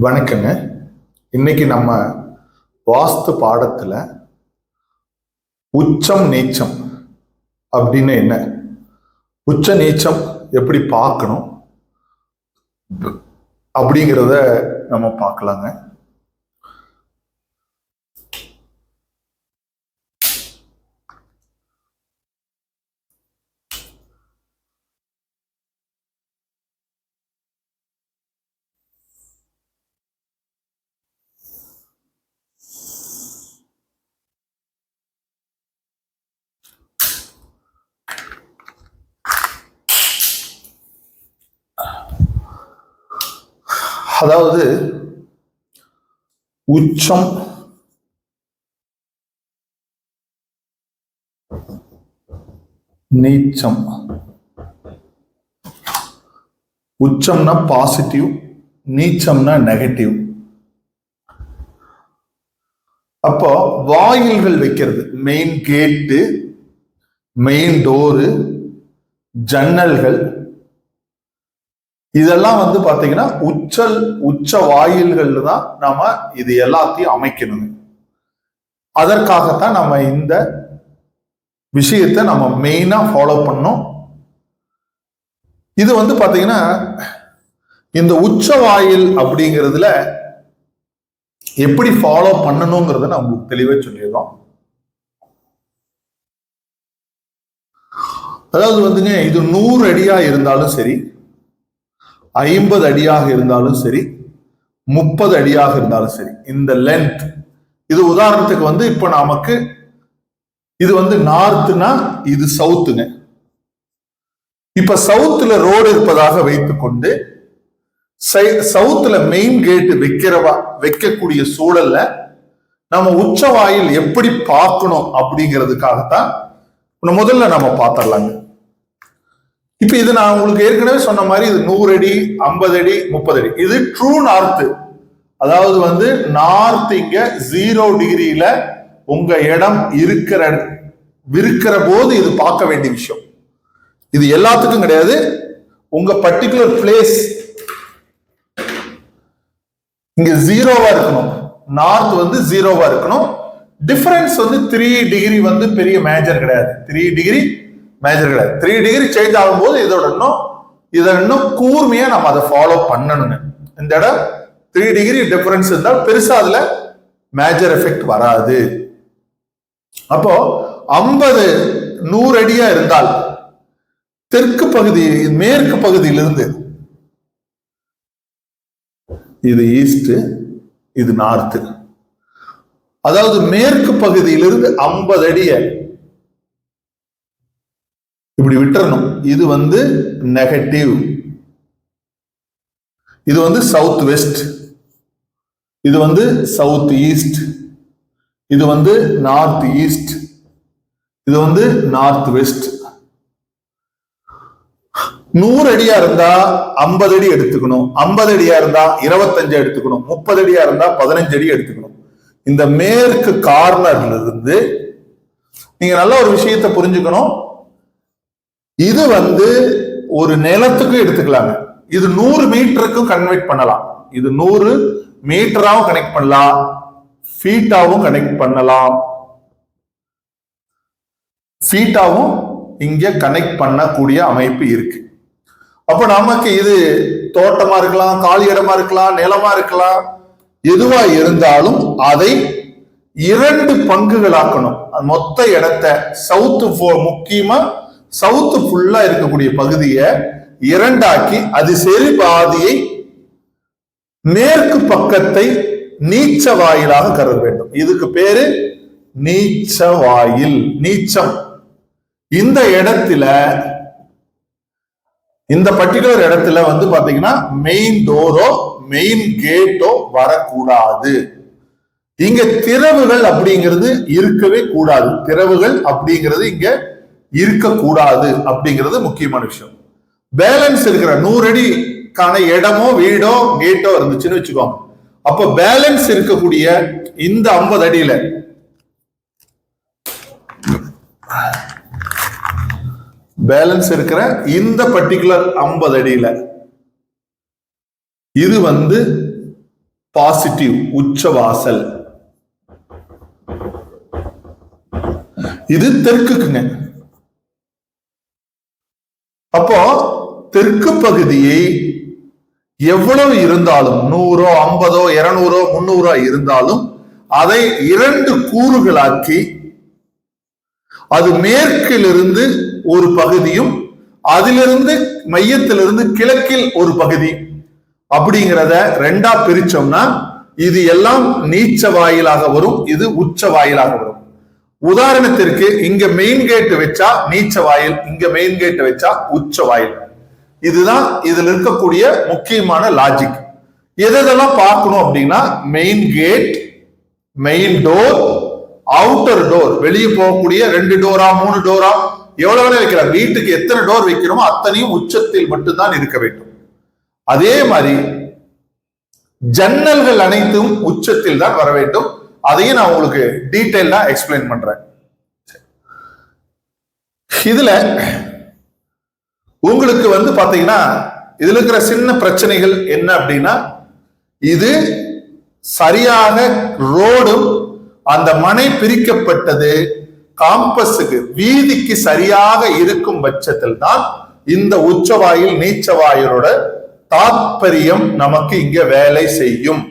வணக்கங்க. இன்னைக்கு நம்ம வாஸ்து பாடத்துல உச்சம் நீச்சம் அப்படின்னு என்ன? உச்ச நீச்சம் எப்படி பார்க்கணும்? அப்படிங்கிறத நம்ம பார்க்கலாங்க. அதாவது உச்சம் நீச்சம். உச்சம்னா பாசிட்டிவ் நீச்சம்னா நெகட்டிவ் அப்போ வாயில்கள் வைக்கிறது. மெயின் கேட்டு மெயின் டோரு ஜன்னல்கள் இதெல்லாம் வந்து பாத்தீங்கன்னா உச்சல் உச்ச வாயில்கள் தான் நாம இது எல்லாத்தையும் அமைக்கணுங்க. அதற்காகத்தான் நம்ம இந்த விஷயத்தை நம்ம மெயினா ஃபாலோ பண்ணோம் இது வந்து பாத்தீங்கன்னா இந்த உச்ச வாயில் அப்படிங்கிறதுல எப்படி ஃபாலோ பண்ணணுங்கிறத நான் உங்களுக்கு தெளிவா சொல்லிடுறோம். அதாவது வந்துங்க இது நூறு அடியா இருந்தாலும் சரி ஐம்பது அடியாக இருந்தாலும் சரி முப்பது அடியாக இருந்தாலும் சரி இந்த லென்த் இது உதாரணத்துக்கு வந்து இப்ப நமக்கு இது வந்து நார்த்துனா இது சவுத்துங்க இப்ப சவுத்துல ரோடு இருப்பதாக வைத்துக்கொண்டு சவுத்துல மெயின் கேட்டு வைக்கிறவா வைக்கக்கூடிய சூழல்ல நம்ம உச்ச வாயில் எப்படி பார்க்கணும் அப்படிங்கிறதுக்காகத்தான் முதல்ல நம்ம பார்த்துடலாங்க. இப்போ இது நான் உங்களுக்கு ஏற்கனவே சொன்ன மாதிரி இது நூறு அடி ஐம்பது அடி முப்பது அடி இது ட்ரூ நார்த் அதாவது வந்து நார்த் இங்க ஜீரோ டிகிரியில உங்க இடம் இருக்கிற விற்கிற போது இது பார்க்க வேண்டிய விஷயம். இது எல்லாத்துக்கும் கிடையாது. உங்க பர்டிகுலர் பிளேஸ் இங்க ஜீரோவா இருக்கணும். நார்த் வந்து ஜீரோவா இருக்கணும். டிஃபரன்ஸ் வந்து த்ரீ டிகிரி வந்து பெரிய மேஜர் கிடையாது. த்ரீ டிகிரி மேஜர்களை த்ரீ டிகிரி சேஞ்ச் ஆகும்போது இதோட இன்னும் இதை இன்னும் கூர்மையா நம்ம அதை ஃபாலோ பண்ணணுங்க. இந்த இடம் த்ரீ டிகிரி டிஃபரன்ஸ் இருந்தால் பெருசா அதுல மேஜர் எஃபெக்ட் வராது. அப்போ ஐம்பது நூறு அடியா இருந்தால் தெற்கு பகுதி மேற்கு பகுதியிலிருந்து இது ஈஸ்ட் இது நார்த்து அதாவது மேற்கு பகுதியிலிருந்து ஐம்பது அடியை இப்படி விட்டுறணும். இது வந்து நெகட்டிவ் இது வந்து சவுத் வெஸ்ட் இது வந்து சவுத் ஈஸ்ட் இது வந்து நார்த் ஈஸ்ட் இது வந்து நார்த் வெஸ்ட் நூறு அடியா இருந்தா ஐம்பது அடி எடுத்துக்கணும். ஐம்பது அடியா இருந்தா இருபத்தஞ்சு எடுத்துக்கணும். முப்பது அடியா இருந்தா பதினஞ்சு அடி எடுத்துக்கணும். இந்த மேற்கு கார்னர்ல இருந்து நீங்க நல்ல ஒரு விஷயத்த புரிஞ்சுக்கணும். இது வந்து ஒரு நிலத்துக்கும் எடுத்துக்கலாங்க. இது நூறு மீட்டருக்கும் கன்வெர்ட் பண்ணலாம். இது நூறு மீட்டராகவும் கனெக்ட் பண்ணலாம். ஃபீட்டாவும் கனெக்ட் பண்ணலாம். ஃபீட்டாவும் இங்க கனெக்ட் பண்ணக்கூடிய அமைப்பு இருக்கு. அப்ப நமக்கு இது தோட்டமா இருக்கலாம் காலி இடமா இருக்கலாம் நிலமா இருக்கலாம். எதுவா இருந்தாலும் அதை இரண்டு பங்குகளாக்கணும். மொத்த இடத்தை சவுத்து முக்கியமா சவுத்து ஃபுல்லா இருக்கக்கூடிய பகுதியை இரண்டாக்கி அது செறி பாதியை மேற்கு பக்கத்தை நீச்ச வாயிலாக கருத வேண்டும். இதுக்கு பேரு நீச்ச வாயில் நீச்சம். இந்த இடத்துல இந்த பர்டிகுலர் இடத்துல வந்து பாத்தீங்கன்னா மெயின் டோரோ மெயின் கேட்டோ வரக்கூடாது. இங்க திறவுகள் அப்படிங்கிறது இருக்கவே கூடாது. திறவுகள் அப்படிங்கிறது இங்க இருக்கக்கூடாது அப்படிங்கிறது முக்கியமான விஷயம். பேலன்ஸ் இருக்கிற நூறு அடிக்கான இடமோ வீடோ கேட்டோ இருந்துச்சுன்னு வச்சுக்கோங்க. அப்ப பேலன்ஸ் இருக்கக்கூடிய இந்த ஐம்பது அடியில பேலன்ஸ் இருக்கிற இந்த பர்டிகுலர் ஐம்பது அடியில இது வந்து பாசிட்டிவ் உச்சவாசல். இது தெற்குக்குங்க. அப்போ தெற்கு பகுதியை எவ்வளவு இருந்தாலும் நூறோ ஐம்பதோ இருநூறோ முன்னூறோ இருந்தாலும் அதை இரண்டு கூறுகளாக்கி அது மேற்கிலிருந்து ஒரு பகுதியும் அதிலிருந்து மையத்திலிருந்து கிழக்கில் ஒரு பகுதி. அப்படிங்கிறத ரெண்டா பிரிச்சோம்னா இது எல்லாம் நீச்ச வாயிலாக வரும் இது உச்ச வாயிலாக வரும். உதாரணத்திற்கு இங்க மெயின் கேட் வச்சா நீச்ச வாயில் இங்க மெயின் கேட் வச்சா உச்ச வாயில். இதுதான் இதுல இருக்கக்கூடிய முக்கியமான லாஜிக் எதெல்லாம் பார்க்கணும் அப்படின்னா main gate main door outer door வெளியே போகக்கூடிய ரெண்டு டோரா மூணு டோரா எவ்வளவு வேலை வைக்கலாம். வீட்டுக்கு எத்தனை டோர் வைக்கிறோமோ அத்தனையும் உச்சத்தில் மட்டும்தான் இருக்க வேண்டும். அதே மாதிரி ஜன்னல்கள் அனைத்தும் உச்சத்தில் தான் வர வேண்டும். அதையும் நான் உங்களுக்கு டீட்டெயிலா எக்ஸ்பிளைன் பண்றேன். இதுல உங்களுக்கு வந்து பாத்தீங்கன்னா இதுல இருக்கிற சின்ன பிரச்சனைகள் என்ன அப்படின்னா இது சரியாக ரோடும் அந்த மனை பிரிக்கப்பட்டது காம்பஸுக்கு வீதிக்கு சரியாக இருக்கும் பட்சத்தில் தான் இந்த உச்சவாயில் நீச்சவாயிலோட தாத்பரியம் நமக்கு இங்க வேலை செய்யும்.